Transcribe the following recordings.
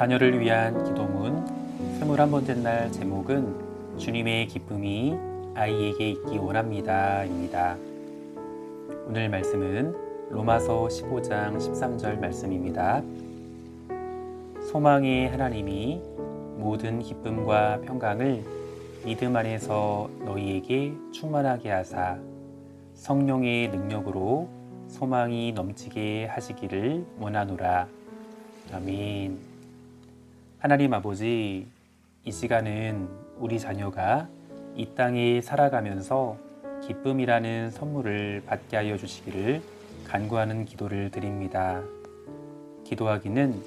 자녀를 위한 기도문 21번째 날 제목은 주님의 기쁨이 아이에게 있기 원합니다 입니다. 오늘 말씀은 로마서 15장 13절 말씀입니다. 소망의 하나님이 모든 기쁨과 평강을 믿음 안에서 너희에게 충만하게 하사 성령의 능력으로 소망이 넘치게 하시기를 원하노라. 아멘. 하나님 아버지, 이 시간은 우리 자녀가 이 땅에 살아가면서 기쁨이라는 선물을 받게 하여 주시기를 간구하는 기도를 드립니다. 기도하기는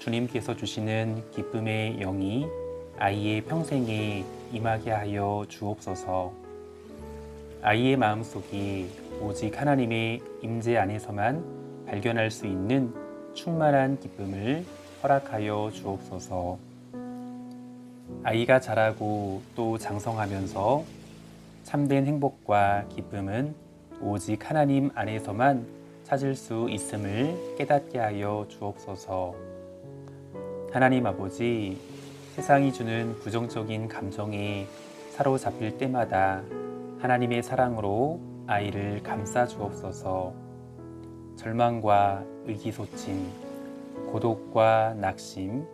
주님께서 주시는 기쁨의 영이 아이의 평생에 임하게 하여 주옵소서. 아이의 마음속이 오직 하나님의 임재 안에서만 발견할 수 있는 충만한 기쁨을 허락하여 주옵소서. 아이가 자라고 또 장성하면서 참된 행복과 기쁨은 오직 하나님 안에서만 찾을 수 있음을 깨닫게 하여 주옵소서. 하나님 아버지, 세상이 주는 부정적인 감정에 사로잡힐 때마다 하나님의 사랑으로 아이를 감싸 주옵소서. 절망과 의기소침, 고독과 낙심,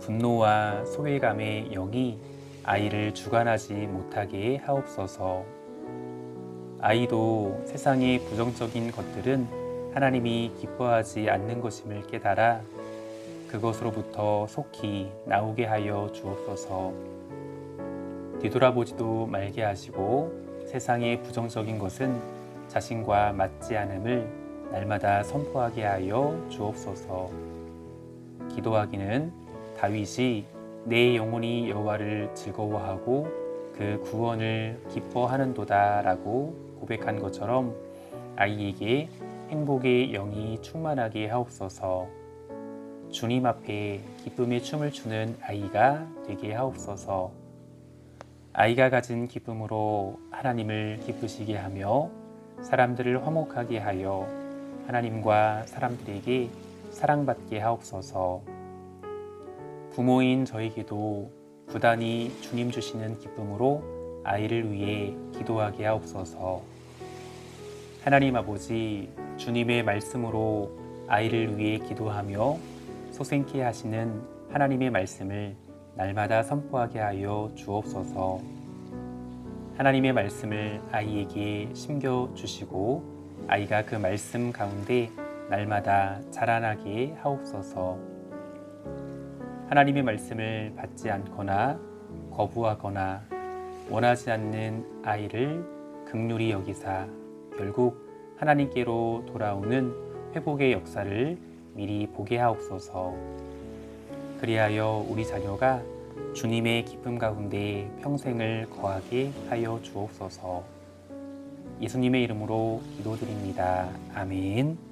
분노와 소외감의 영이 아이를 주관하지 못하게 하옵소서. 아이도 세상의 부정적인 것들은 하나님이 기뻐하지 않는 것임을 깨달아 그것으로부터 속히 나오게 하여 주옵소서. 뒤돌아보지도 말게 하시고 세상의 부정적인 것은 자신과 맞지 않음을 날마다 선포하게 하여 주옵소서. 기도하기는 다윗이 내 영혼이 여호와를 즐거워하고 그 구원을 기뻐하는도다라고 고백한 것처럼 아이에게 행복의 영이 충만하게 하옵소서. 주님 앞에 기쁨의 춤을 추는 아이가 되게 하옵소서. 아이가 가진 기쁨으로 하나님을 기쁘시게 하며 사람들을 화목하게 하여 하나님과 사람들에게 사랑받게 하옵소서. 부모인 저에게도 부단히 주님 주시는 기쁨으로 아이를 위해 기도하게 하옵소서. 하나님 아버지, 주님의 말씀으로 아이를 위해 기도하며 소생케 하시는 하나님의 말씀을 날마다 선포하게 하여 주옵소서. 하나님의 말씀을 아이에게 심겨 주시고 아이가 그 말씀 가운데 날마다 자라나게 하옵소서. 하나님의 말씀을 받지 않거나 거부하거나 원하지 않는 아이를 극률이 여기사 결국 하나님께로 돌아오는 회복의 역사를 미리 보게 하옵소서. 그리하여 우리 자녀가 주님의 기쁨 가운데 평생을 거하게 하여 주옵소서. 예수님의 이름으로 기도드립니다. 아멘.